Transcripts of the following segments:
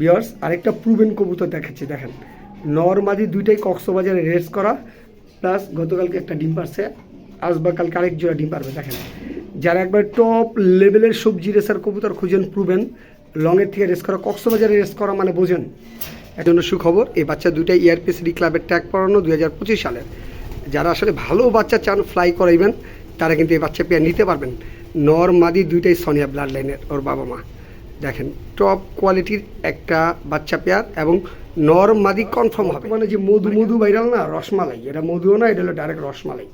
বিয়ার্স আরেকটা প্রুভেন কবুতর দেখাচ্ছি, দেখেন। নর্মাদি দুইটাই কক্সবাজারে রেস করা প্লাস গতকালকে একটা ডিম পারছে, আজ বা কালকে আরেক জোড়া ডিম পারবে, দেখেন। যারা একবার টপ লেভেলের সবজি রেসার কবুতর খুঁজেন প্রুভেন লংয়ের থেকে রেস করা, কক্সবাজারে রেস করা মানে বোঝেন। এর জন্য সুখবর, এই বাচ্চা দুইটাই এয়ারপিসিডি ক্লাবের ট্যাগ পড়ানো দুই হাজার পঁচিশ সালের। যারা আসলে ভালো বাচ্চা চান ফ্লাই করাইবেন, তারা কিন্তু এই বাচ্চা পেয়ার নিতে পারবেন। নর মাদি দুইটাই সনিয়া ব্লাড লাইনের ওর বাবা মা দেখেন টপ কোয়ালিটির একটা বাচ্চা পেয়ার এবং নর মাদি কনফার্ম হবে। মানে যে মধু মধু ভাইরাল না রসমালাই। এটা মধুও না এটা হলো ডাইরেক্ট রসমালাই।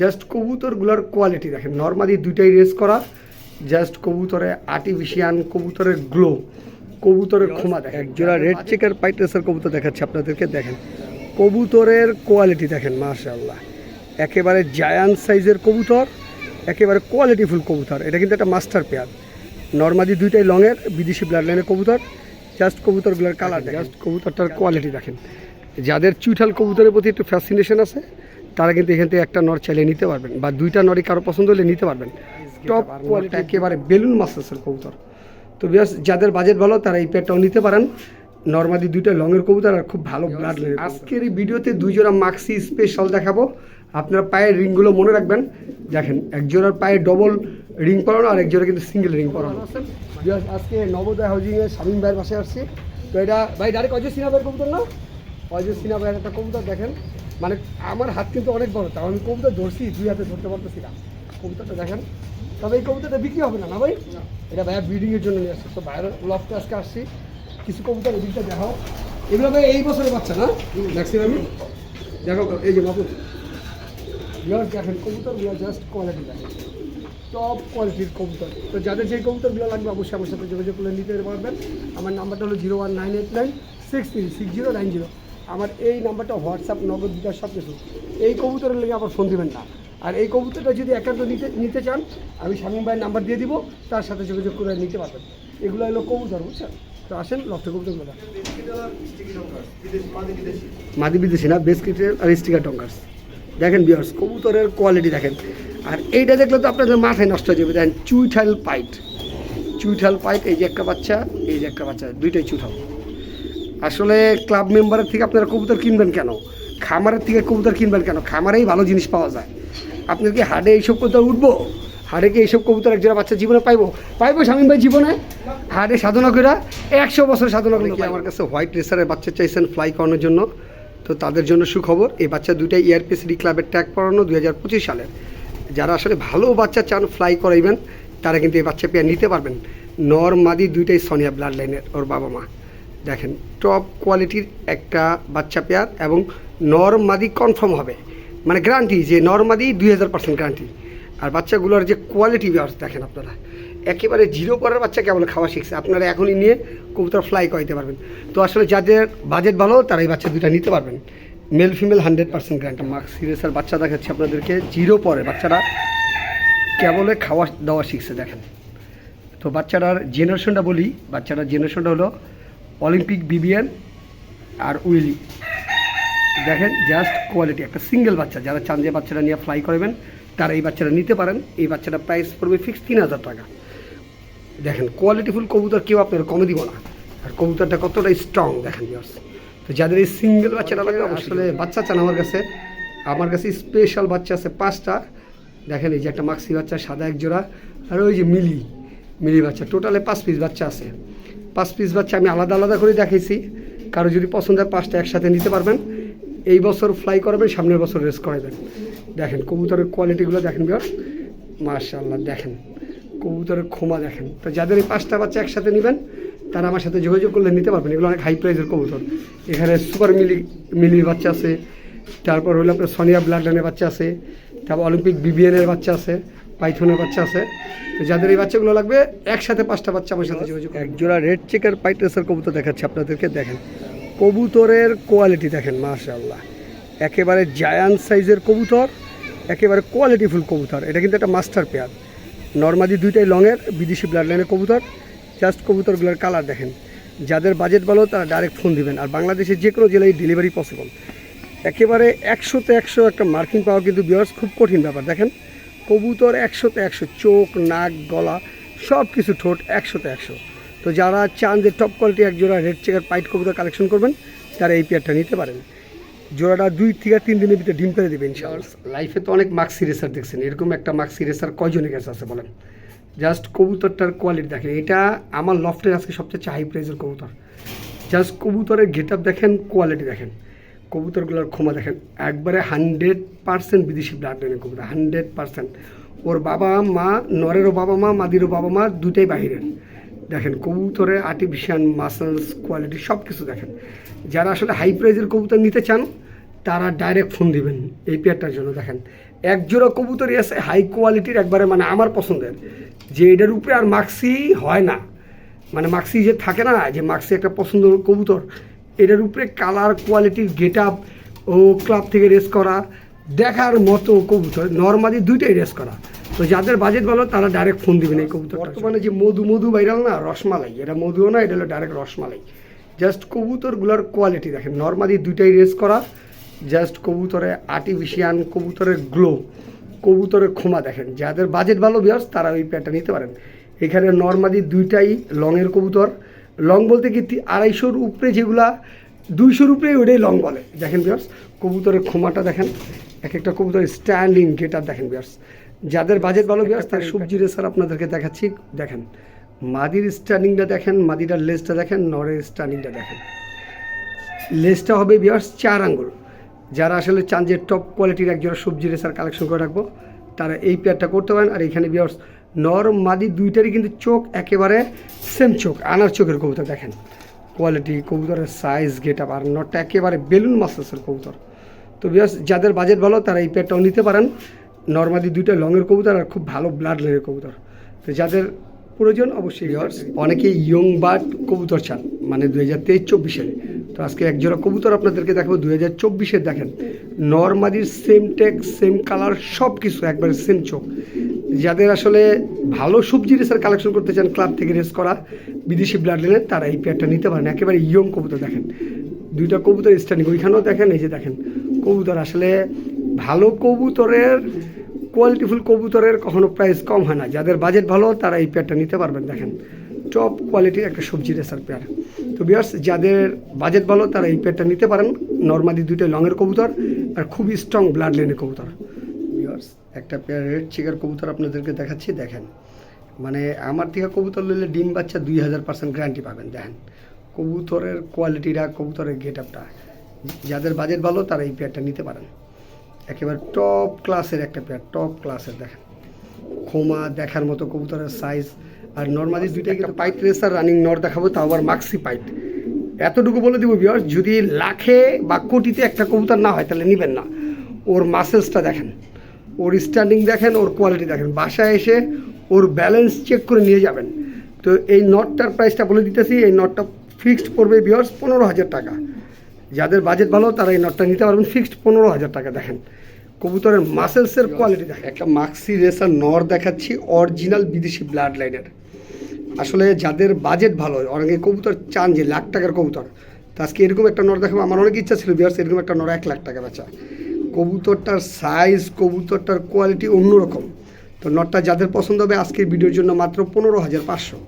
জাস্ট কবুতরগুলোর কোয়ালিটি দেখেন নর্মাদি দুইটাই রেস করা। জাস্ট কবুতরে আর্টিফিশিয়ান কবুতরের গ্লো কবুতরের ক্ষমা দেখেন। একজোড়া রেড চেকার পাইট রেসার কবুতর দেখাচ্ছে আপনাদেরকে দেখেন। কবুতরের কোয়ালিটি দেখেন মাশাআল্লাহ। একেবারে জায়ান্ট সাইজের কবুতর একেবারে কোয়ালিটিফুল কবুতর। এটা কিন্তু একটা মাস্টার পেয়ার। নর্মালি দুইটাই লংয়ের বিদেশি ব্লাড লাইনের কবুতর জাস্ট কবুতরগুলোর কালার জাস্ট কবুতরটার কোয়ালিটি দেখেন। যাদের চুইঠাল কবুতরের প্রতি একটু ফ্যাসিনেশন আছে তারা কিন্তু এখান থেকে একটা নর চাইলে নিতে পারবেন বা দুইটা নরই কারও পছন্দ হলে নিতে পারবেন। টপ কোয়ালিটি একেবারে বেলুন মাস্টার্সের কবুতর। তো বিয়াস যাদের বাজেট ভালো তারা এই পেটটাও নিতে পারেন। নর্মালি দুইটা লংয়ের কবুতর আর খুব ভালো ব্লাড লাইনের আজকের এই ভিডিওতে দুই জোড়া মাক্সি স্পেশাল দেখাবো। আপনার পায়ের রিংগুলো মনে রাখবেন। দেখেন এক জোড়ার পায়ে ডবল রিং পরানো আর এক জোড়া কিন্তু সিঙ্গেল রিং পরানো। আজকে নবোদয় হাউজিংয়ে শামীম ভাইয়ের পাশে আসছি। তো এটা ভাই ডাইরেক্ট অজয় সিনহা ভাইয়ের কবুতর না? অজয় সিনহা ভাইয়ের একটা কবুতর দেখেন। মানে আমার হাত কিন্তু অনেক বড় তাও আমি কবুতর ধরছি দুই হাতে ধরতে পারতেছি না। কবুতরটা দেখেন। তবে এই কবুতরটা বিক্রি হবে না না ভাই? এটা ভাইয়া ব্রিডিংয়ের জন্য নিয়ে আসছে। তো ভাইয়ের লফটে আজকে আসছি। কিছু কবুতর এদিকটা দেখাও। এগুলো ভাই এই বছরের বাচ্চা না? ম্যাক্সিমামই দেখো এই যে ইয়ার দেখেন কবুতরগুলো জাস্ট কোয়ালিটি দেখেন। টপ কোয়ালিটির কবুতর তো যাদের যেই কবুতরগুলো লাগবে অবশ্যই আমার সাথে যোগাযোগ করে নিতে পারবেন আমার নাম্বারটা হলো zero one nine eight nine six three six zero nine zero আমার এই নাম্বারটা হোয়াটসঅ্যাপ নগদ বিকাশ সব কিছু এই কবুতরের লেগে আবার ফোন দেবেন না আর এই কবুতরটা যদি একান্ত নিতে নিতে চান আমি শামীম ভাইয়ের নাম্বার দিয়ে দিব তার সাথে যোগাযোগ করে নিতে পারবেন এগুলো হলো কবুতর বুঝছেন তো আসেন লক্ষ কবুতরগুলো মাদি বিদেশি না বেসকিটের আর স্টিকার টঙ্কার্স দেখেন বিয়ার্স কবুতরের কোয়ালিটি দেখেন আর এইটা দেখলে তো আপনাদের মাথায় নষ্ট হয়ে যাবে। দেখেন চুইঠাল পাইট। চুইঠাল পাইট এই যে একটা বাচ্চা এই যে একটা বাচ্চা দুইটাই চুঠাল আসলে ক্লাব মেম্বারের থেকে আপনারা কবুতর কিনবেন কেন? খামারের থেকে কবুতর কিনবেন কেন? খামারেই ভালো জিনিস পাওয়া যায়। আপনার কি হাটে এইসব কবুতর উঠবো? হাটে কি এইসব কবুতর একজোড়া বাচ্চা জীবনে পাইবো? পাইবো স্বামী ভাই জীবনে? হাটে সাধনা করে একশো বছর সাধনা করে কি আমার কাছে হোয়াইট রেসারের বাচ্চা চাইছেন ফ্লাই করানোর জন্য। তো তাদের জন্য সুখবর এই বাচ্চা দুইটাই এয়ারপিসিডি ক্লাবের ট্যাগ পড়ানো দুই পঁচিশ সালের। যারা আসলে ভালো বাচ্চা চান ফ্লাই করাইবেন তারা কিন্তু এই বাচ্চা পেয়ার নিতে পারবেন। নর মাদি দুইটাই সনিয়া ব্লাড লাইনের ওর বাবা মা। দেখেন টপ কোয়ালিটির একটা বাচ্চা পেয়ার এবং নর মাদি কনফার্ম হবে। মানে গ্যারান্টি যে নর মাদি দুই হাজার পার্সেন্ট গ্যারান্টি আর বাচ্চাগুলোর যে কোয়ালিটি বিয়ার্স দেখেন আপনারা। একেবারে জিরো পরের বাচ্চা কেবল খাওয়া শিখছে। আপনারা এখনই নিয়ে কবুতর ফ্লাই করাইতে পারবেন। তো আসলে যাদের বাজেট ভালো, তারা এই বাচ্চা দুটা নিতে পারবেন। Male female hundred percent guarantee mark সিরিয়াসের বাচ্চা দেখাচ্ছে আপনাদেরকে। জিরো পরে বাচ্চারা কেবলে খাওয়া দাওয়া শিখছে, দেখেন। তো বাচ্চাটার জেনারেশনটা বলি বাচ্চাটার জেনারেশনটা হলো অলিম্পিক বিবিএন আর উইলি দেখেন জাস্ট কোয়ালিটি একটা সিঙ্গেল বাচ্চা। যারা চান যে বাচ্চাটা নিয়ে ফ্লাই করবেন, তারা এই বাচ্চাটা নিতে পারেন। এই বাচ্চাটা প্রাইস পড়বে ফিক্স তিন হাজার টাকা। দেখেন কোয়ালিটিফুল কবুতর কেউ আপনার কমে দিব না। আর কবুতরটা কতটা স্ট্রং দেখেন বিয়ার্স তো যাদের এই সিঙ্গেল বাচ্চাটা লাগবে আসলে বাচ্চা চান আমার কাছে। আমার কাছে স্পেশাল বাচ্চা আছে পাঁচটা। দেখেন এই যে একটা মাক্সি বাচ্চা সাদা এক জোড়া আর ওই যে মিলি মিলি বাচ্চা। টোটালে পাঁচ পিস বাচ্চা আছে। পাঁচ পিস বাচ্চা আমি আলাদা আলাদা করে দেখাইছি। কারও যদি পছন্দ হয় পাঁচটা একসাথে নিতে পারবেন। এই বছর ফ্লাই করাবেন সামনের বছর রেস করাবেন দেখেন কবুতরের কোয়ালিটিগুলো দেখেন বিয়ার মার্শাল্লাহ দেখেন। কবুতরের ক্ষমা দেখেন। তো যাদের এই পাঁচটা বাচ্চা একসাথে নেবেন তারা আমার সাথে যোগাযোগ করলে নিতে পারবেন। এগুলো অনেক হাই প্রাইসের কবুতর। এখানে সুপার মিলি মিলির বাচ্চা আছে। তারপর হলো আপনার সোনিয়া ব্লাড লাইনের বাচ্চা আছে। তারপর অলিম্পিক বিবিএনের বাচ্চা আছে। পাইথনের বাচ্চা আছে। তো যাদের এই বাচ্চাগুলো লাগবে, একসাথে পাঁচটা বাচ্চা আমার সাথে যোগাযোগ এক জোড়া রেড চেকার পাইট রেসার কবুতর দেখাচ্ছে, আপনাদেরকে দেখেন। কবুতরের কোয়ালিটি দেখেন, মাশাআল্লাহ। একেবারে জায়ান্ট সাইজের কবুতর, একেবারে কোয়ালিটিফুল কবুতর। এটা কিন্তু একটা মাস্টার পেয়ার নর্মালি দুইটাই লংয়ের বিদেশি ব্লাড লাইনের কবুতর। জাস্ট কবুতরগুলোর কালার দেখেন। যাদের বাজেট ভালো, তারা ডাইরেক্ট ফোন দিবেন। আর বাংলাদেশের যে কোনো জেলায় ডেলিভারি পসিবল একেবারে একশোতে একশো একটা মার্কিং পাওয়া কিন্তু বিয়ার্স খুব কঠিন ব্যাপার। দেখেন, কবুতর একশোতে একশো, চোখ, নাক, গলা সব কিছু ঠোঁট একশোতে একশো। তো যারা চান যে টপ কোয়ালিটি এক জোড়া রেড চেকার পাইট কবুতর কালেকশন করবেন, তারা এই পেয়ারটা নিতে পারেন। জোড়াটা দুই থেকে তিন দিনের ভিতরে ডিম পেরে দেবেন লাইফে তো অনেক মাক্সি রেসার দেখছেন। এরকম একটা মাক্সি রেসার কয়জনের কাছে আছে বলেন? জাস্ট কবুতরটার কোয়ালিটি দেখেন। এটা আমার লফটের আজকে সবচেয়ে হাই প্রাইজের কবুতর। জাস্ট কবুতরের গেট আপ দেখেন কোয়ালিটি দেখেন। কবুতরগুলোর ক্ষমা দেখেন। একবারে হান্ড্রেড পার্সেন্ট বিদেশি ব্লাড লাইনের কবুতর হান্ড্রেড পার্সেন্ট ওর বাবা মা, নরেরও বাবা মা, মাদিরও বাবা মা দুটাই বাহিরের। দেখেন কবুতরের আর্টিফিশিয়াল মাসেলস কোয়ালিটি সব কিছু দেখেন। যারা আসলে হাই প্রাইজের কবুতর নিতে চান, তারা ডাইরেক্ট ফোন দিবেন এই পেয়ারটার জন্য, দেখেন। একজোড়া কবুতরই আছে হাই কোয়ালিটির একবারে মানে আমার পছন্দের। যে এটার উপরে আর মাক্সি হয় না। মানে মাক্সি যে থাকে না, যে মাক্সি একটা পছন্দ কবুতর এটার উপরে কালার কোয়ালিটির গেট আপ ও ক্লাব থেকে রেস করা, দেখার মতো কবুতর। নর্মালি দুইটাই রেস করা। তো যাদের বাজেট ভালো, তারা ডাইরেক্ট ফোন দিবেন এই কবুতর বর্তমানে যে মধু মধু ভাইরাল না, রসমালাই। এটা মধুও না, এটা হলো ডাইরেক্ট রসমালাই। জাস্ট কবুতরগুলোর কোয়ালিটি দেখেন। নর্মালি দুইটাই রেস করা জাস্ট কবুতরে আর্টিফিশিয়ান কবুতরের গ্লো কবুতরের ক্ষমা দেখেন। যাদের বাজেট ভালো বিয়ার্স তারা ওই প্যাডটা নিতে পারেন। এখানে নর্মালি দুইটাই লংয়ের কবুতর। লং বলতে কি আড়াইশোর উপরে যেগুলা দুইশোর উপরে ওইটাই লং বলে। দেখেন বিয়ার্স কবুতরের ক্ষমাটা দেখেন। এক একটা কবুতরের স্ট্যান্ডিং গেটার দেখেন বিয়ার্স যাদের বাজেট ভালো বিয়ার্স তার সবজি রেসার আপনাদেরকে দেখাচ্ছি। দেখেন মাদির স্ট্যান্ডিংটা দেখেন মাদিটার লেজটা দেখেন নরের স্ট্যান্ডিংটা দেখেন। লেসটা হবে বিয়ার্স চার আঙ্গুল। যারা আসলে চান যে টপ কোয়ালিটির একজোড়া সবজি রেসার কালেকশন করে রাখব, তারা এই পেয়ারটা করতে পারেন। আর এখানে বিয়ার্স নর মাদি দুইটারই কিন্তু চোখ একেবারে সেম চোখ, আনার চোখের কবুতর দেখেন। কোয়ালিটি কবুতরের সাইজ গেট আপ আর নটটা একেবারে বেলুন মাসেসের কবুতর। তো বিয়ার্স যাদের বাজেট ভালো, তারা এই পেয়ারটাও নিতে পারেন। নর্মালি দুইটা লংয়ের কবুতর আর খুব ভালো ব্লাড লাইনের কবুতর। তো যাদের প্রয়োজন, অবশ্যই ভিউয়ার্স অনেকে ইয়ং বার্ড কবুতর চান মানে দু হাজার তেইশ চব্বিশের। তো আজকে এক জোড়া কবুতর আপনাদেরকে দেখাবো দু হাজার চব্বিশের দেখেন। নর্মালির সেম টেক সেম কালার সব কিছু একবারে সেম চোখ। যাদের আসলে ভালো সবজি রেসার কালেকশন করতে চান ক্লাব থেকে রেস করা, বিদেশি ব্লাড লাইনের তারা এই পেয়ারটা নিতে পারেন। একেবারে ইয়ং কবুতর দেখেন। দুইটা কবুতর স্ট্যান্ডিং ওইখানেও দেখেন, এই যে দেখেন, কবুতর আসলে ভালো কবুতরের কোয়ালিটিফুল কবুতরের কখনো প্রাইস কম হয় না। যাদের বাজেট ভালো, তারা এই পেয়ারটা নিতে পারবেন, দেখেন। টপ কোয়ালিটির একটা সবজি রেসার পেয়ার তো বিয়ার্স যাদের বাজেট ভালো, তারা এই পেয়ারটা নিতে পারেন। নর্মালি দুইটা লংয়ের কবুতর আর খুবই স্ট্রং ব্লাড লাইনের কবুতর। বিয়ার্স একটা পেয়ার রেড চিকার কবুতর আপনাদেরকে দেখাচ্ছি, দেখেন। মানে আমার থেকে কবুতর নিলে ডিম বাচ্চা দুই হাজার পার্সেন্ট গ্যারান্টি পাবেন, দেখেন। কবুতরের কোয়ালিটিটা কবুতরের গেট আপটা যাদের বাজেট ভালো, তারা এই পেয়ারটা নিতে পারেন। একেবারে টপ ক্লাসের একটা পেয়ার টপ ক্লাসের দেখেন। খোমা দেখার মতো কবুতরের সাইজ আর নর্মালি দুইটাই কিন্তু পাইট রেসার রানিং নর দেখাবো তাও আবার মাক্সি পাইট এতটুকু বলে দিব বিয়ার যদি লাখে বা কোটিতে একটা কবুতর না হয় তাহলে নেবেন না। ওর মাসেলসটা দেখেন ওর স্ট্যান্ডিং দেখেন ওর কোয়ালিটি দেখেন। বাসায় এসে ওর ব্যালেন্স চেক করে নিয়ে যাবেন। তো এই নটটার প্রাইসটা বলে দিতেছি এই নটটা ফিক্সড পড়বে বিয়ার্স পনেরো হাজার টাকা। যাদের বাজেট ভালো তারা এই নটটা নিতে পারবেন ফিক্সড পনেরো হাজার টাকা দেখেন। কবুতরের মাসেলসের কোয়ালিটি দেখেন। একটা মাক্সি রেসার নর দেখাচ্ছি অরিজিনাল বিদেশি ব্লাড লাইনের আসলে যাদের বাজেট ভালো, অনেকে কবুতর চান যে লাখ টাকার কবুতর। তো আজকে এরকম একটা নর দেখাবো, আমার অনেক ইচ্ছা ছিল বিয়ার্স এরকম একটা নর এক লাখ টাকা বেচা। কবুতরটার সাইজ কবুতরটার কোয়ালিটি অন্যরকম। তো নটটা যাদের পছন্দ হবে, আজকের ভিডিওর জন্য মাত্র পনেরো হাজার পাঁচশো।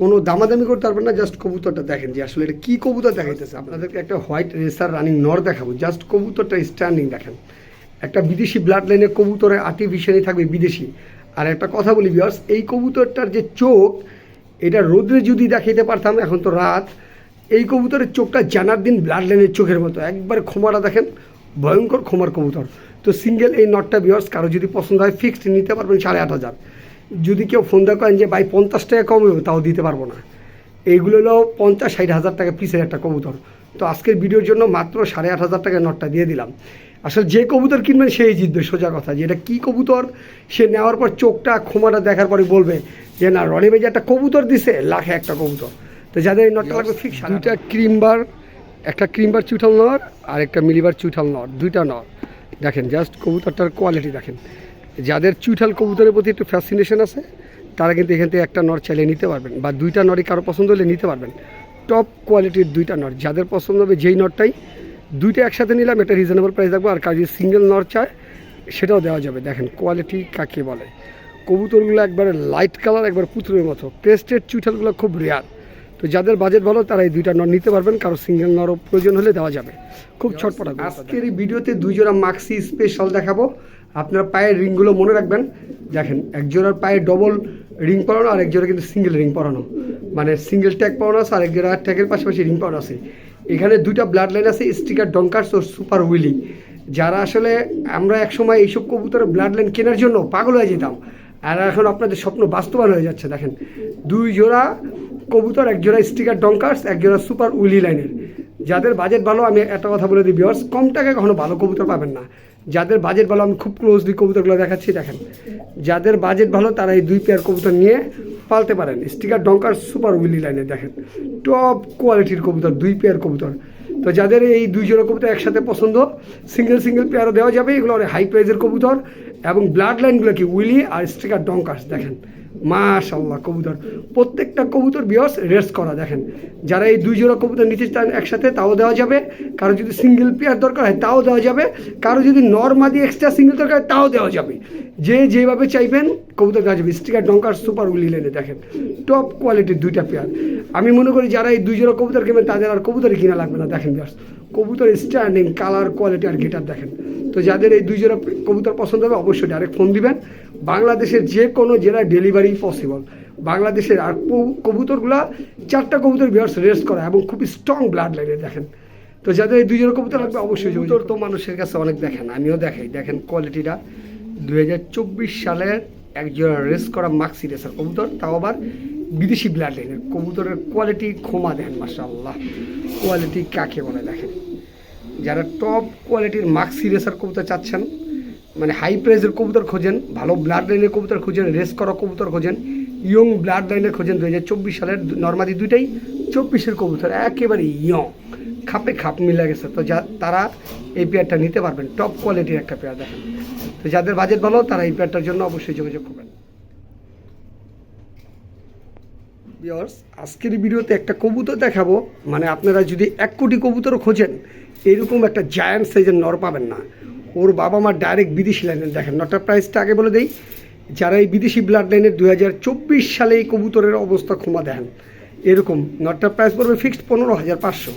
কোনো দামাদামি করতে পারবেন না জাস্ট কবুতরটা দেখেন যে আসলে এটা কী কবুতর দেখাইতেছে। আপনাদেরকে একটা হোয়াইট রেসার রানিং নর দেখাবো জাস্ট কবুতরটা স্ট্যান্ডিং দেখেন। একটা বিদেশি ব্লাড লাইনে কবুতরে আর্টিফিশিয়ালি থাকবে বিদেশি। আর একটা কথা বলি বিয়ার্স এই কবুতরটার যে চোখ এটা রোদ্রে যদি দেখাইতে পারতাম, এখন তো রাত। এই কবুতরের চোখটা জানার দিন ব্লাড লাইনের চোখের মতো। একবার ক্ষমাটা দেখেন, ভয়ঙ্কর ক্ষমার কবুতর। তো সিঙ্গেল এই নটটা বিয়ার্স কারও যদি পছন্দ হয় ফিক্সড নিতে পারবেন সাড়ে আট হাজার। যদি কেউ ফোন দেওয়া করেন যে, ভাই, পঞ্চাশ টাকা কম তাও দিতে পারব না। এইগুলো হলো পঞ্চাশ, ষাট হাজার টাকা পিসের একটা কবুতর। তো আজকের ভিডিওর জন্য মাত্র সাড়ে আট হাজার টাকা নটটা দিয়ে দিলাম। আসলে যে কবুতর কিনবেন সেই জিতবে সোজা কথা। যে এটা কী কবুতর, সে নেওয়ার পর চোখটা, ক্ষমাটা দেখার পরে বলবে যে, না, রনি ভাই একটা কবুতর দিছে, লাখে একটা কবুতর। তো যাদের এই নটটা লাগবে ফিক্স দুইটা ক্রিমবার একটা ক্রিমবার চুঠাল নর আর একটা মিলিবার চুঠাল নর, দুইটা নর। দেখেন জাস্ট কবুতরটার কোয়ালিটি দেখেন। যাদের চুইঠাল কবুতরের প্রতি একটু ফ্যাসিনেশন আছে, তারা কিন্তু এখান থেকে একটা নর চাইলে নিতে পারবেন বা দুইটা নরই কারও পছন্দ হলে নিতে পারবেন। টপ কোয়ালিটির দুইটা নর, যাদের পছন্দ হবে যেই নরটাই দুইটা একসাথে নিলাম এটা রিজনেবল প্রাইস রাখব আর কাজে সিঙ্গেল নর চায় সেটাও দেওয়া যাবে। দেখেন কোয়ালিটি কাকে বলে। কবুতরগুলো একবারে লাইট কালার একবার পুতুলের মতো। ক্রেস্টেড চুইঠালগুলো খুব রেয়ার তো যাদের বাজেট ভালো তারা এই দুইটা নর নিতে পারবেন কারও সিঙ্গেল নরও প্রয়োজন হলে দেওয়া যাবে। খুব ছটপট আজকের এই ভিডিওতে দুই জোড়া মাক্সি স্পেশাল দেখাবো। আপনার পায়ের রিংগুলো মনে রাখবেন। দেখেন এক জোড়ার পায়ে ডবল রিং পরানো আর এক জোড়া কিন্তু সিঙ্গেল রিং পরানো। মানে সিঙ্গেল ট্যাগ পরানো আছে আর এক জোড়া ট্যাগের পাশাপাশি রিং পরানো আছে। এখানে দুইটা ব্লাড লাইন আছে স্টিকার ডঙ্কার্স ও সুপার উইলি যারা আসলে আমরা একসময় এইসব কবুতরের ব্লাড লাইন কেনার জন্য পাগল হয়ে যেতাম, আর এখন আপনাদের স্বপ্ন বাস্তবায়ন হয়ে যাচ্ছে, দেখেন। দুই জোড়া কবুতর, এক জোড়া স্টিকার ডঙ্কার্স এক জোড়া সুপার উইলি লাইনের যাদের বাজেট ভালো, আমি একটা কথা বলে দিই বিয়ার্স কম টাকায় কখনো ভালো কবুতর পাবেন না। যাদের বাজেট ভালো, আমি খুব ক্লোজলি কবুতরগুলো দেখাচ্ছি, দেখেন। যাদের বাজেট ভালো, তারা এই দুই পেয়ার কবুতর নিয়ে পালতে পারেন। স্টিকার ডঙ্কার সুপার উইলি লাইনে দেখেন। টপ কোয়ালিটির কবুতর, দুই পেয়ার কবুতর। তো যাদের এই দুই জোড়া কবুতর একসাথে পছন্দ সিঙ্গেল সিঙ্গেল পেয়ারও দেওয়া যাবে। এগুলো অনেক হাই প্রাইজের কবুতর এবং ব্লাড লাইনগুলো কি উইলি আর স্টিকার ডঙ্কার্স দেখেন। মাশাল্লাহ কবুতর। প্রত্যেকটা কবুতর বিয়স রেস্ট করা, দেখেন। যারা এই দুই জোড়া কবুতর নিতে চান একসাথে, তাও দেওয়া যাবে। কারও যদি সিঙ্গেল পেয়ার দরকার হয়, তাও দেওয়া যাবে। কারও যদি নর্মাদি এক্সট্রা সিঙ্গেল দরকার হয়, তাও দেওয়া যাবে। যে যেভাবে চাইবেন, কবুতর দেওয়া যাবে। স্টিকার ডঙ্কার সুপার উইলি লেনে দেখেন। টপ কোয়ালিটির দুইটা পেয়ার আমি মনে করি, যারা এই দুই জোড়া কবুতর কিনবেন, তাদের আর কবুতরই কিনা লাগবে না, দেখেন বিয়াস কবুতর স্ট্যান্ডিং কালার কোয়ালিটি আর গিটার দেখেন। তো যাদের এই দুই জোড়া কবুতর পছন্দ হবে, অবশ্যই ডাইরেক্ট ফোন দিবেন। বাংলাদেশের যে কোনো জেলায় ডেলিভারি পসিবল বাংলাদেশের আর কবু- কবুতরগুলা চারটা কবুতর বিয়ার্স রেস্ট করা এবং খুবই স্ট্রং ব্লাড লাইনে দেখেন। তো যাদের এই দুই জোড়া কবুতর লাগবে অবশ্যই কবুতর তো মানুষের কাছে অনেক দেখেন আমিও দেখাই। দেখেন কোয়ালিটিটা দু হাজার চব্বিশ সালের এক জোড়া রেস করা মাক্সি রেসার কবুতর তাও আবার বিদেশি ব্লাড লাইনের কবুতরের কোয়ালিটি ক্ষমা দেখেন মাসাল্লাহ কোয়ালিটি কাকে বলে দেখেন? যারা টপ কোয়ালিটির মাক্সি রেসার কবুতর চাচ্ছেন মানে হাই প্রাইসের কবুতর খোঁজেন, ভালো ব্লাড লাইনের কবুতর খোঁজেন রেস করা কবুতর খোঁজেন ইয়ং ব্লাড লাইনের খোঁজেন দু হাজার চব্বিশ সালের নর্মাদি দুইটাই চব্বিশের কবুতর, একেবারে ইয়ং খাপে খাপ মিলে গেছে। তো যা, তারা এই পেয়ারটা নিতে পারবেন টপ কোয়ালিটির একটা পেয়ার দেখেন। তো যাদের বাজেট ভালো, তারা এই পেয়ারটার জন্য অবশ্যই যোগাযোগ করবেন। ভিউয়ার্স আজকের ভিডিওতে একটা কবুতর দেখাবো। মানে আপনারা যদি এক কোটি কবুতরও খোঁজেন, এরকম একটা জায়ান্ট সাইজের নর পাবেন না। ওর বাবা মা ডাইরেক্ট বিদেশি লাইনের দেখেন। নটার প্রাইসটা আগে বলে দেই, যারা এই বিদেশি ব্লাড লাইনের দু হাজার চব্বিশ সালে এই কবুতরের অবস্থা ক্ষমা দেন। এরকম নটার প্রাইস পড়বে ফিক্সড পনেরো হাজার পাঁচশো।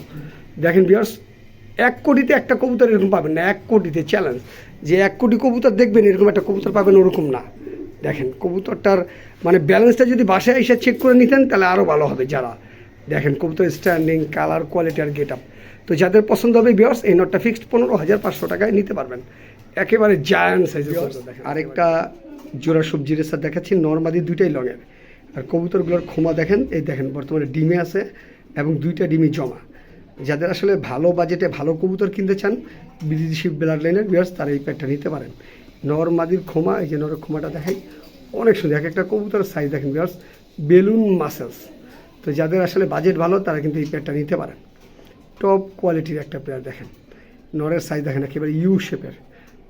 দেখেন ভিউয়ার্স এক কোটিতে একটা কবুতর এরকম পাবেন না, এক কোটিতে চ্যালেঞ্জ যে এক কোটি কবুতর দেখবেন, এরকম একটা কবুতর পাবেন ওরকম না। দেখেন, কবুতরটার মানে ব্যালেন্সটা যদি বাসায় এসে চেক করে নিতেন, তাহলে আরও ভালো হবে যারা। দেখেন, কবুতর স্ট্যান্ডিং কালার কোয়ালিটি আর গেট আপ তো যাদের পছন্দ হবে বিয়ার্স এই নটটা ফিক্সড পনেরো হাজার পাঁচশো টাকায় নিতে পারবেন। একেবারে জায়ান্ট সাইজের আরেকটা জোড়া সবজি রেসার দেখাচ্ছি নর্মাদি দুইটাই লঙের আর কবুতরগুলোর ক্ষমা দেখেন এই দেখেন বর্তমানে ডিমে আছে এবং দুইটা ডিমই জমা। যাদের আসলে ভালো বাজেটে ভালো কবুতর কিনতে চান বিদেশি ব্লাড লাইনের বিয়ার্স তারা এই প্যাডটা নিতে পারেন। নর্মাদির ক্ষমা এই যে নরের ক্ষমাটা দেখাই অনেক সুন্দর। এক একটা কবুতরের সাইজ দেখেন বিয়ার্স বেলুন মাসেলস তো যাদের আসলে বাজেট ভালো তারা কিন্তু এই প্যাডটা নিতে পারেন। টপ কোয়ালিটির একটা পেয়ার দেখেন। নরের সাইজ দেখেন একেবারে ইউ শেপের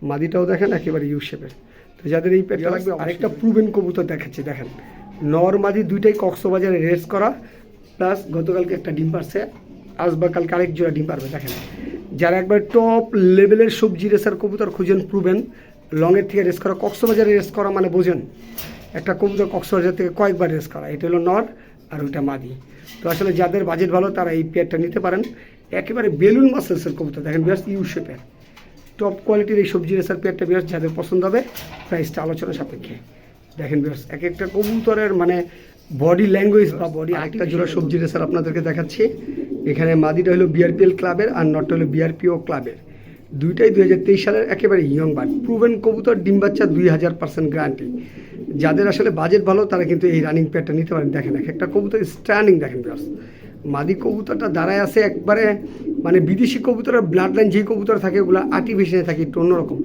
মাদিটাও দেখেন একেবারে ইউ শেপের তো যাদের এই পেয়ারটা লাগবে আরেকটা প্রুভেন কবুতর দেখাচ্ছি দেখেন। নর মাদি দুইটাই কক্সবাজারে রেস করা প্লাস গতকালকে একটা ডিম পারছে আজ বা কালকে আরেক জোড়া ডিম পারবে দেখেন। যারা একবার টপ লেভেলের সবজি রেসার কবুতর খুঁজেন প্রুভেন লংয়ের থেকে রেস করা কক্সবাজারে রেস করা মানে বোঝেন। একটা কবুতর কক্সবাজার থেকে কয়েকবার রেস করা এটা হলো নর আর ওইটা মাদি। তো আসলে যাদের বাজেট ভালো তারা এই পেয়ারটা নিতে পারেন। একেবারে বেলুন মাসেলসের কবুতর। দেখেন বিয়াস ইউ শেপের টপ কোয়ালিটির এই সবজি রেসার পেয়ারটা বিয়াস যাদের পছন্দ হবে প্রাইসটা আলোচনা সাপেক্ষে। দেখেন বিয়াস এক একটা কবুতরের মানে বডি ল্যাঙ্গুয়েজ বা বডি আরেকটা জোড়া সবজি রেসার আপনাদেরকে দেখাচ্ছি। এখানে মাদিটা হলো বিআরপিএল ক্লাবের আর নটটা হলো বিআরপিও ক্লাবের দুইটাই দুই হাজার তেইশ সালের একেবারে ইয়ং বার্ড প্রুভেন কবুতর ডিম বাচ্চা দুই হাজার পার্সেন্ট গ্যারান্টি যাদের আসলে বাজেট ভালো তারা কিন্তু এই রানিং প্যাডটা নিতে পারেন। দেখেন এক একটা কবুতর স্ট্যান্ডিং দেখেন বিয়ার্স। মাদি কবুতরটা দাঁড়ায় আছে একবারে মানে বিদেশি কবুতরের ব্লাড লাইন যেই কবুতর থাকে ওগুলো আর্টিফিশিয়ালে থাকে একটু অন্যরকম।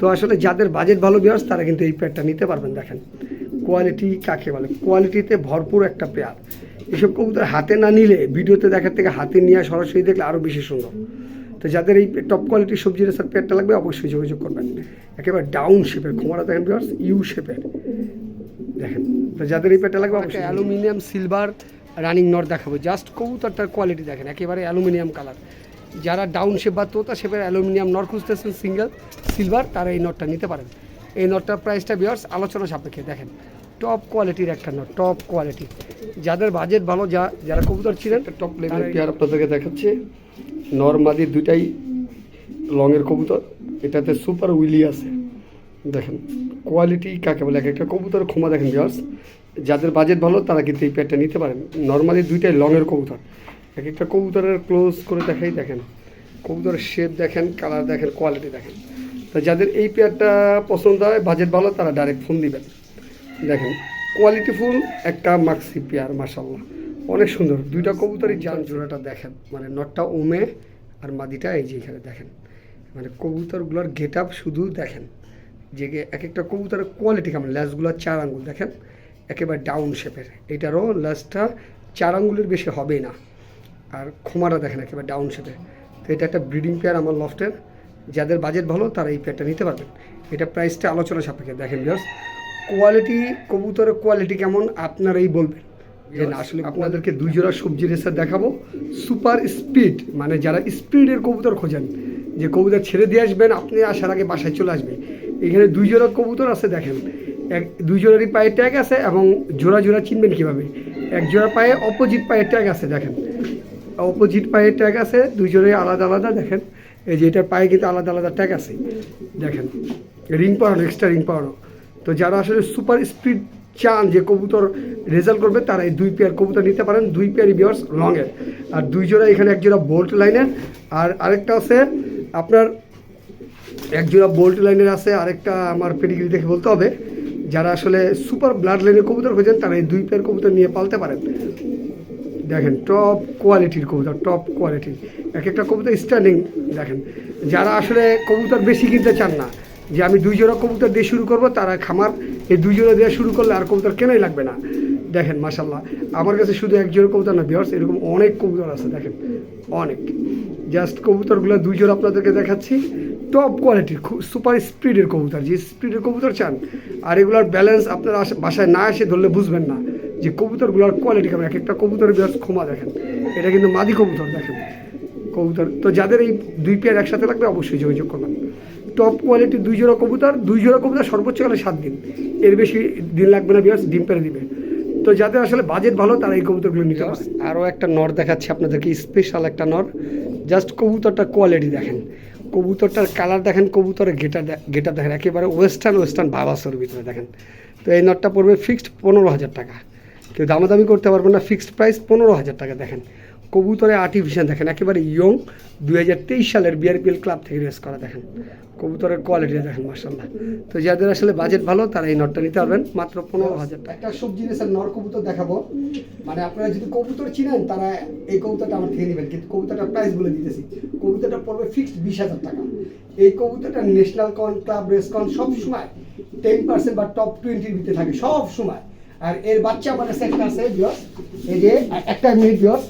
তো আসলে যাদের বাজেট ভালো বিয়ার্স তারা কিন্তু এই প্যাডটা নিতে পারবেন দেখেন। কোয়ালিটি কাকে বলে? কোয়ালিটিতে ভরপুর একটা পেয়ার এসব কবুতর হাতে না নিলে ভিডিওতে দেখার থেকে হাতে নিয়ে সরাসরি দেখলে আরও বেশি সুন্দর। তো যাদের এই টপ কোয়ালিটির সবজি রেসার পেয়ারটা লাগবে অবশ্যই যোগাযোগ করবেন। একেবারে ডাউন শেপের খোমারা দেখেন বিয়ার্স ইউ শেপের দেখেন তো যাদের এই পেয়ারটা লাগবে অবশ্যই অ্যালুমিনিয়াম সিলভার রানিং নট দেখাবো। জাস্ট কবুতরটার কোয়ালিটি দেখেন, একেবারে অ্যালুমিনিয়াম কালার যারা ডাউন শেপ বা তোতা শেপের অ্যালুমিনিয়াম নট খুঁজতেছেন সিঙ্গেল সিলভার তারা এই নটটা নিতে পারেন। এই নটটার প্রাইসটা বিয়ার্স আলোচনা সাপেক্ষে দেখেন। টপ কোয়ালিটির একটা নর টপ কোয়ালিটি যাদের বাজেট ভালো, যা, যারা কবুতর ছিলেন টপ লেভেল পেয়ার আপনাদেরকে দেখাচ্ছে। নর্মাদি দুটাই লংয়ের কবুতর। এটাতে সুপার উইলি আছে। দেখেন কোয়ালিটি কাকে বলে? এক একটা কবুতর ক্ষমা দেখেন ভিউয়ার্স যাদের বাজেট ভালো, তারা কিন্তু এই পেয়ারটা নিতে পারেন। নর্মালি দুইটাই লংয়ের কবুতর। এক একটা কবুতরের ক্লোজ করে দেখাই, দেখেন। কবুতরের শেপ দেখেন কালার দেখেন কোয়ালিটি দেখেন। তা যাদের এই পেয়ারটা পছন্দ হয় বাজেট ভালো, তারা ডাইরেক্ট ফোন দিবেন। দেখেন কোয়ালিটিফুল একটা মাক্সি পেয়ার মাসাল্লাহ অনেক সুন্দর। দুইটা কবুতরই যান জোড়াটা দেখেন। মানে নটটা ওমে আর মাদিটা এই যে এখানে দেখেন। মানে কবুতরগুলোর গেট আপ শুধু দেখেন। যে এক একটা কবুতরের কোয়ালিটি কেমন ল্যাসগুলো চার আঙ্গুল, দেখেন। একেবারে ডাউন শেপের এটারও ল্যাসটা চার আঙ্গুলের বেশি হবেই না। আর খোমাটা দেখেন একেবারে ডাউন শেপে তো এটা একটা ব্রিডিং পেয়ার আমার লফটের যাদের বাজেট ভালো, তারা এই পেয়ারটা নিতে পারবেন। এটা প্রাইসটা আলোচনা সাপেক্ষে। দেখেন বিয়ার্স কোয়ালিটি কবুতরের কোয়ালিটি কেমন, আপনারাই বলবেন। যে না, আসলে আপনাদেরকে দুই জোড়া সবজি রেসার দেখাবো। সুপার স্পিড মানে যারা স্পিডের কবুতর খোঁজেন, যে কবুতর ছেড়ে দিয়ে আসবেন, আপনি আসার আগে বাসায় চলে আসবে এখানে দুই জোড়া কবুতর আছে, দেখেন। এক, দুই জোড়ারই পায়ে ট্যাগ আছে এবং জোড়া জোড়া চিনবেন কীভাবে? এক জোড়া পায়ে অপোজিট পায়ে ট্যাগ আছে, দেখেন। অপোজিট পায়ের ট্যাগ আছে, দুই জোড়াই আলাদা আলাদা, দেখেন। এই যে এটার পায়ে কিন্তু আলাদা আলাদা ট্যাগ আছে। দেখেন রিং পাওয়ানো এক্সট্রা রিং পাওয়ানো তো যারা আসলে সুপার স্পিড চান যে কবুতর রেজাল্ট করবে, তারা এই দুই পেয়ার কবুতর নিতে পারেন। দুই পেয়ারই বিয়ার্স লংয়ের আর দুই জোড়া এখানে এক জোড়া বোল্ট লাইনের আর আরেকটা আছে, আপনার এক জোড়া বোল্ট লাইনের আছে। আরেকটা আমার পেডিগ্রি দেখে বলতে হবে। যারা আসলে সুপার ব্লাড লাইনের কবুতর খোঁজেন তারা এই দুই পেয়ার কবুতর নিয়ে পালতে পারেন। দেখেন টপ কোয়ালিটির কবুতর টপ কোয়ালিটির এক একটা কবুতর স্ট্যান্ডিং দেখেন। যারা আসলে কবুতর বেশি কিনতে চান না, যে আমি দুই জোড়া কবুতর দিয়ে শুরু করব, তারা খামার এই দুই জোড়া শুরু করলে আর কবুতর কেনাই লাগবে না। দেখেন মাসাল্লাহ আমার কাছে শুধু এক জোড়া কবুতর না বিয়ার্স এরকম অনেক কবুতর আছে, দেখেন। অনেক। জাস্ট কবুতরগুলো দুই জোড়া আপনাদেরকে দেখাচ্ছি। টপ কোয়ালিটির খুব সুপার স্পিডের কবুতর, যে স্পিডের কবুতর চান, আর এগুলোর ব্যালেন্স আপনারা বাসায় না এসে ধরলে বুঝবেন না যে কবুতরগুলোর কোয়ালিটি কেমন। এক একটা কবুতরের বিরাট ক্ষমা দেখেন। এটা কিন্তু মাদি কবুতর দেখেন। কবুতর, তো যাদের এই দুই পেয়ার একসাথে লাগবে অবশ্যই যোগাযোগ করবেন। টপ কোয়ালিটির দুই জোড়া কবুতর দুই জোড়া কবুতর সর্বোচ্চ গেলে সাত দিন। এর বেশি দিন লাগবে না, বিরাট ডিম পেরে দিবে। তো যাদের আসলে বাজেট ভালো, তারা এই কবুতরগুলো নিতে পারে। আরও একটা নর দেখাচ্ছি আপনাদেরকে স্পেশাল একটা নর। জাস্ট কবুতরটার কোয়ালিটি দেখেন। কবুতরটার কালার দেখেন, কবুতরের গেটা গেটা দেখেন। একেবারে ওয়েস্টার্ন ওয়েস্টার্ন বাবাসের ভিতরে দেখেন। তো এই নটটা পড়বে ফিক্সড পনেরো হাজার টাকা। কেউ দামাদামি করতে পারবেন না ফিক্সড প্রাইস পনেরো হাজার টাকা দেখেন। কবুতরে আর্টিফিশিয়াল দেখেন, একেবারে ইয়ং দুই হাজার তেইশ সালের বিআরপিএল ক্লাব থেকে রেস করা দেখেন। কবুতরের কোয়ালিটি দেখেন মার্শাল্লাহ তো যাদের আসলে বাজেট ভালো, তারা এই নটটা নিতে পারবেন, মাত্র পনেরো হাজার টাকা। একটা সবজি রেসের নর কবুতর দেখাবো। মানে আপনারা যদি কবুতর চিনেন, তারা এই কবুতরটা আমার থেকে নেবেন, কিন্তু কবুতরটা প্রাইস বলে দিতেছি। কবুতরটা পড়বে ফিক্সড বিশ হাজার টাকা। এই কবুতরটা ন্যাশনাল কন ক্লাব রেস কন সব সময় টেন পার্সেন্ট বা টপ টোয়েন্টির ভিতরে থাকে, সব সময়। আর এর বাচ্চা আমার কাছে একটা আছে বিয়স এই যে, একটা মিনিট বিয়স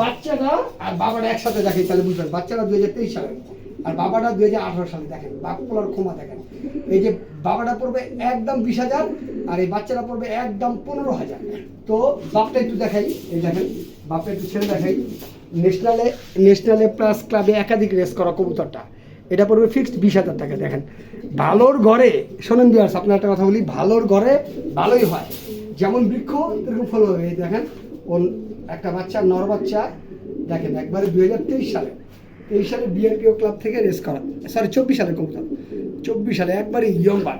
বাচ্চাটা আর বাবাটা একসাথে দেখে তাহলে বুঝবেন বাচ্চাটা দুই হাজার তেইশ সালে আর বাবাটা দুই হাজার আঠারো সালে দেখেন বাপ পোলার ক্ষমা দেখেন। এই যে বাবাটা পড়বে একদম বিশ হাজার আর এই বাচ্চারা পড়বে একদম পনেরো হাজার। তো বাপটা একটু দেখাই, এই দেখেন, বাপটা একটু ছেড়ে দেখাই। ন্যাশনালে ন্যাশনালে প্লাস ক্লাবে একাধিক রেস করা কবুতরটা। এটা পড়বে ফিক্সড বিশ হাজার টাকা, দেখেন। ভালোর ঘরে শোনেন বিয়ার্স আপনার একটা কথা বলি, ভালোর ঘরে ভালোই হয়। যেমন বৃক্ষ, এরকম ফল হবে দেখেন একটা বাচ্চা, নর বাচ্চা, দেখেন একবারে দুই হাজার তেইশ সালে তেইশ সালে বিএনপিও ক্লাব থেকে রেস করা সরি চব্বিশ সালে কবুতর, চব্বিশ সালে একবারে ইয়ং বার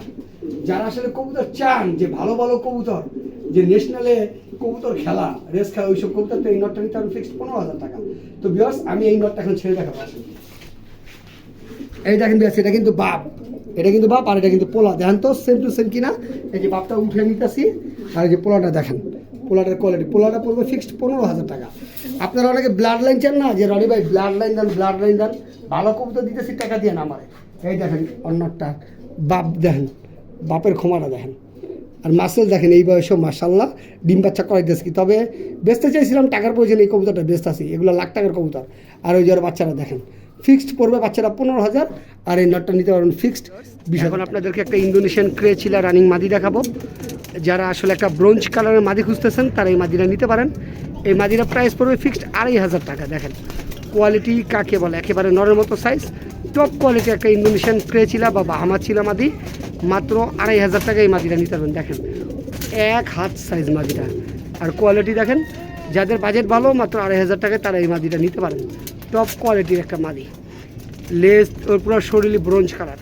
যারা আসলে কবুতর চান, যে ভালো ভালো কবুতর, যে ন্যাশনালে কবুতর খেলা রেস খেলা, ওইসব কবুতর তো এই নটটা নিতে হবে ফিক্সড পনেরো হাজার টাকা। তো বিয়ার্স আমি এই নটটা এখন ছেড়ে দেখাবো এই দেখেন বিয়াস এটা কিন্তু বাপ। এটা কিন্তু বাপ আর এটা কিন্তু পোলা। দেখেন তো সেম টু সেম কিনা? এই যে বাপটা উঠে নিতেছি, আর এই যে পোলাটা দেখেন। পোলাটার কোয়ালিটি পোলাটা পড়বে ফিক্সড পনেরো হাজার টাকা। আপনারা অনেকে ব্লাড লাইন চান না? যে রনি ভাই ব্লাড লাইন দেন ব্লাড লাইন দেন। ভালো কবুতর দিতেছি টাকা দিয়ে না আমারে এই দেখেন অন্যটা। বাপ দেখেন বাপের ক্ষমাটা দেখেন। আর মাসেল দেখেন এই বয়সেও মাসাল্লাহ ডিম বাচ্চা করাইতেছি কি? তবে বেচতে চাইছিলাম টাকার প্রয়োজন এই কবুতরটা বেচতে আসি এগুলো লাখ টাকার কবুতর। আর ওই যার বাচ্চারা দেখেন ফিক্সড পড়বে বাচ্চারা পনেরো হাজার। আর এই নটটা নিতে পারবেন ফিক্সড এখন আপনাদেরকে একটা ইন্দোনেশিয়ান ক্রেচিলা রানিং মাদি দেখাবো। যারা আসলে একটা ব্রোঞ্জ কালারের মাদি খুঁজতেছেন, তারা এই মাদিটা নিতে পারেন। এই মাদিরা প্রাইস পড়বে ফিক্সড আড়াই হাজার টাকা, দেখেন। কোয়ালিটি কাকে বলে? একেবারে নরের মতো সাইজ টপ কোয়ালিটি একটা ইন্দোনেশিয়ান ক্রেচিলা বা বাহামা চিলা মাদি, মাত্র আড়াই হাজার টাকা এই মাদিটা নিতে পারবেন, দেখেন। এক হাত সাইজ মাদিটা। আর কোয়ালিটি দেখেন, যাদের বাজেট ভালো, মাত্র আড়াই হাজার টাকায় তারা এই মাদিটা নিতে পারেন। টপ কোয়ালিটির একটা মাদি। লেস ওর পুরো শরীরে ব্রোঞ্জ কালার